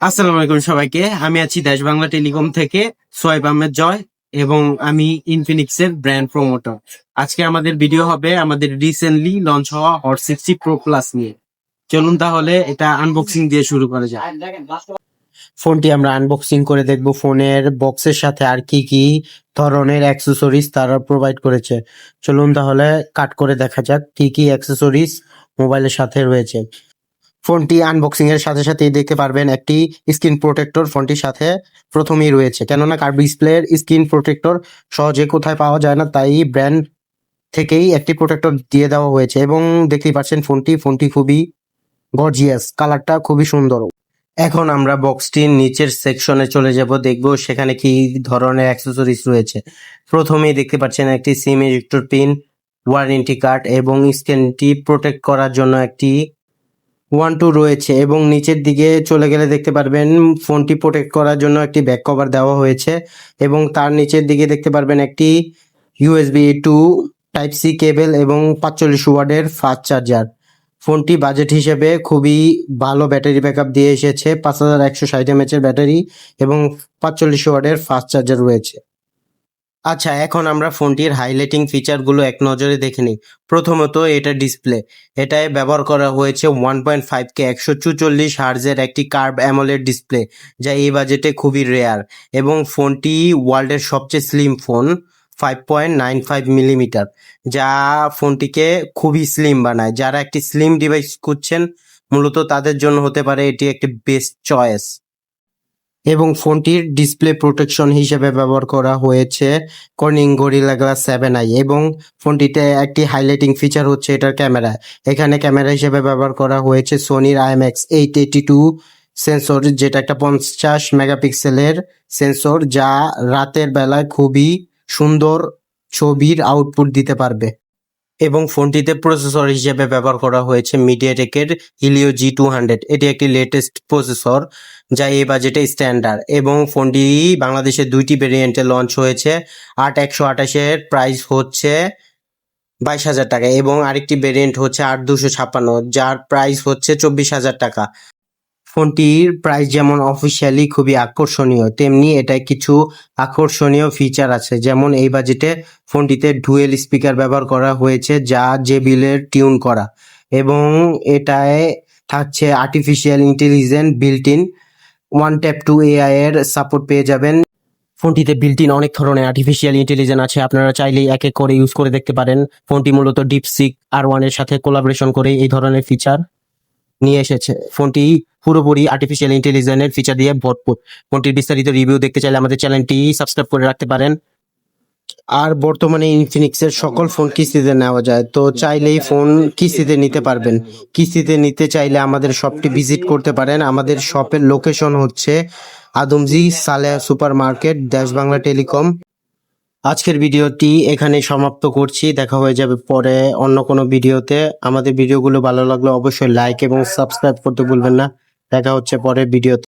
আসসালামু আলাইকুম সবাইকে। আমি আছি দেশ বাংলা টেলিকম থেকে সোয়েব আহমেদ জয় এবং আমি ইনফিনিক্স এর ব্র্যান্ড প্রমোটার। আজকে আমাদের ভিডিও হবে আমাদের রিসেন্টলি লঞ্চ হওয়া হট সিক্সটি প্রো প্লাস নিয়ে। চলুন তাহলে এটা আনবক্সিং দিয়ে শুরু করা যাক। ফোনটি আমরা আনবক্সিং করে দেখব ফোনের বক্সের সাথে আর কি কি ধরনের অ্যাক্সেসরিজ তারা প্রোভাইড করেছে। চলুন তাহলে কাট করে দেখা যাক কি কি অ্যাক্সেসরিজ মোবাইলের সাথে রয়েছে। ফোনটি আনবক্সিং এর সাথে সাথেই দেখতে পারবেন একটি স্ক্রিন প্রোটেক্টর ফোনটির সাথে প্রথমেই রয়েছে। কেননা কার্ভ ডিসপ্লের স্ক্রিন প্রোটেক্টর সহজে কোথায় পাওয়া যায় না, তাই ব্র্যান্ড থেকেই একটি প্রোটেক্টর দিয়ে দেওয়া হয়েছে এবং দেখতেই পাচ্ছেন ফোনটি। ফোনটি খুবই গর্জিয়াস কালারটা খুবই সুন্দর। এখন আমরা বক্সটির নিচের সেকশনে চলে যাব। দেখব সেখানে কি ধরনের অ্যাক্সেসরিজ রয়েছে। প্রথমেই দেখতে পাচ্ছেন একটি sim ejector pin warranty card এবং স্ক্রিনটি প্রোটেক্ট করার জন্য একটি ওয়ান টু রয়েছে এবং নিচের দিকে চলে গেলে দেখতে পারবেন ফোনটি প্রোটেক্ট করার জন্য একটি ব্যাক কভার দেওয়া হয়েছে এবং তার নিচের দিকে দেখতে পারবেন একটি USB to type C cable এবং পাঁচচল্লিশ ওয়ার্ডের ফাস্ট চার্জার ফোনটি বাজেট হিসেবে খুবই ভালো ব্যাটারি ব্যাকআপ দিয়ে এসেছে, পাঁচ হাজার একশো ষাট এমএচের ব্যাটারি এবং পাঁচচল্লিশ ওয়ার্ডের ফাস্ট চার্জার রয়েছে। আচ্ছা এখন আমরা ফোনটির হাইলাইটিং ফিচারগুলো এক নজরে দেখে নিই। প্রথমত এটা ডিসপ্লে এটায় ব্যবহার করা হয়েছে ওয়ান পয়েন্ট ফাইভ কে একশো চুচল্লিশ হার্জের একটি কার্ভ অ্যামোলেড ডিসপ্লে যা এই বাজেটে খুবই রেয়ার এবং ফোনটি ওয়ার্ল্ডের সবচেয়ে slim phone five point nine five millimetre যা ফোনটিকে খুবই স্লিম বানায়। যারা একটি স্লিম ডিভাইস খুঁজছেন, মূলত তাদের জন্য হতে পারে এটি একটি বেস্ট চয়েস এবং ফোনটির ডিসপ্লে প্রোটেকশন হিসেবে ব্যবহার করা হয়েছে Corning Gorilla glass seven i এবং ফোনটিতে একটি হাইলাইটিং ফিচার হচ্ছে এটার ক্যামেরা। এখানে ক্যামেরা হিসেবে ব্যবহার করা হয়েছে সোনির IMX eight eighty two sensor যেটা একটা পঞ্চাশ মেগাপিক্সেলের সেন্সর যা রাতের বেলায় খুবই সুন্দর ছবির আউটপুট দিতে পারবে। এবং ফোনটিতে প্রসেসর হিসেবে ব্যবহার করা হয়েছে মিডিয়াটেকের হিলিও জি টু হান্ড্রেড এটি একটি লেটেস্ট প্রসেসর যা এই বাজেটে স্ট্যান্ডার্ড এবং ফোনটি বাংলাদেশে দুইটি ভেরিয়েন্টে লঞ্চ হয়েছে। আট একশো আঠাশের প্রাইস হচ্ছে বাইশ হাজার টাকা এবং আরেকটি ভেরিয়েন্ট হচ্ছে আট দুশো ছাপ্পান্ন, যার প্রাইস হচ্ছে চব্বিশ হাজার টাকা। ফোনটির প্রাইস যেমন অফিসিয়ালি খুবই আকর্ষণীয়, তেমনি এটায় কিছু আকর্ষণীয় ফিচার আছে। যেমন এই বাজেটে ফোনটিতে ডুয়েল স্পিকার ব্যবহার করা হয়েছে, যা জেবিলের টিউন করা। এবং এটায় থাকছে artificial intelligent built in one tap to AI এর সাপোর্ট পেয়ে যাবেন। ফোনটিতে বিল্ট ইন অনেক ধরনের আর্টিফিশিয়াল ইন্টেলিজেন্স আছে, আপনারা চাইলেই এক এক করে ইউজ করে দেখতে পারেন। ফোনটি মূলত ডিপসিক আর ওয়ানের সাথে কোলাবোরেশন করে এই ধরনের ফিচার নিয়ে এসেছে। ফোনটি পুরোপুরি আর্টিফিশিয়াল ইন্টেলিজেন্সের ফিচার দিয়ে ভরপুর। ফোনটির বিস্তারিত রিভিউ দেখতে চাইলে আমাদের চ্যানেলটি সাবস্ক্রাইব করে রাখতে পারেন। আর বর্তমানে ইনফিনিক্স এর সকল ফোন কিস্তিতে নেওয়া যায়। তো চাইলেই ফোন কিস্তিতে নিতে পারবেন। কিস্তিতে নিতে চাইলে আমাদের শপটি ভিজিট করতে পারেন। আমাদের শপের লোকেশন হচ্ছে আদমজি সালেহা সুপার মার্কেট দেশ বাংলা টেলিকম। আজকের ভিডিওটি এখানে সমাপ্ত করছি। দেখা হয়ে যাবে পরে অন্য কোনো ভিডিওতে। আমাদের ভিডিওগুলো ভালো লাগলে অবশ্যই লাইক এবং সাবস্ক্রাইব করতে ভুলবেন না। দেখা হচ্ছে পরের ভিডিওতে।